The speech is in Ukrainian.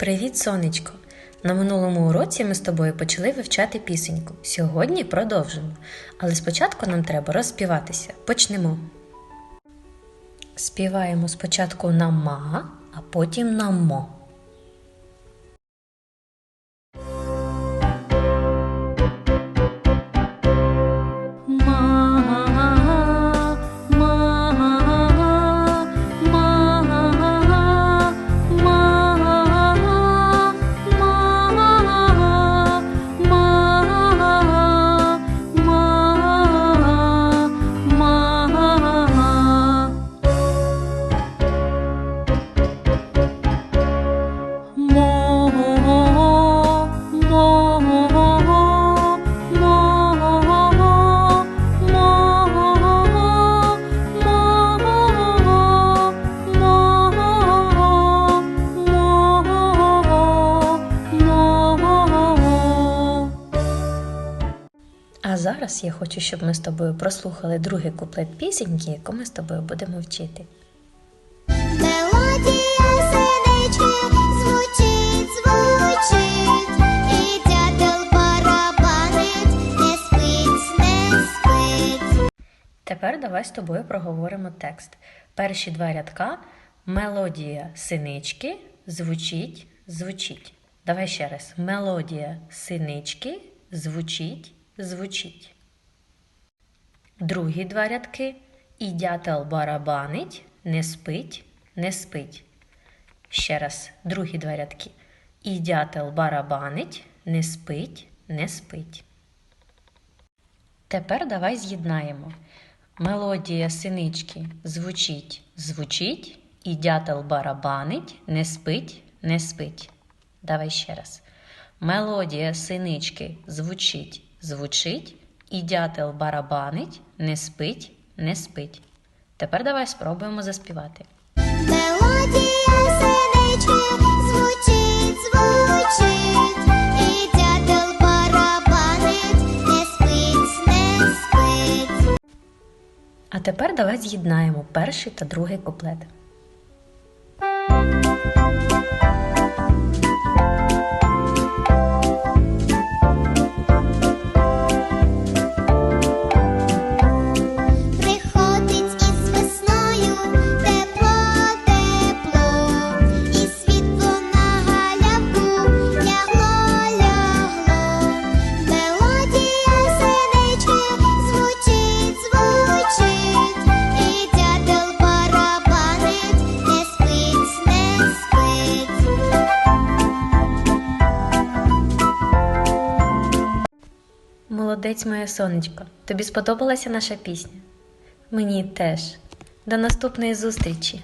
Привіт, сонечко! На минулому уроці ми з тобою почали вивчати пісеньку. Сьогодні продовжимо. Але спочатку нам треба розспіватися. Почнемо. Співаємо спочатку на ма, а потім на мо. Зараз я хочу, щоб ми з тобою прослухали другий куплет пісеньки, яку ми з тобою будемо вчити. Мелодія синички звучить, звучить, і дятел барабанить, не спить, не спить. Тепер давай з тобою проговоримо текст. Перші два рядка мелодія синички звучить, звучить. Давай ще раз. Мелодія синички звучить, звучить. Другі два рядки і дятел барабанить, не спить, не спить. Ще раз, другі два рядки. І дятел барабанить, не спить, не спить. Тепер давай з'єднаємо. Мелодія синички звучить, звучить, і дятел барабанить, не спить, не спить. Давай ще раз. Мелодія синички звучить, звучить, і дятел барабанить, не спить, не спить. Тепер давай спробуємо заспівати. Мелодія синички звучить, звучить, і дятел барабанить, не спить, не спить. А тепер давай з'єднаємо перший та другий куплет. Молодець моє сонечко. Тобі сподобалася наша пісня? Мені теж. До наступної зустрічі!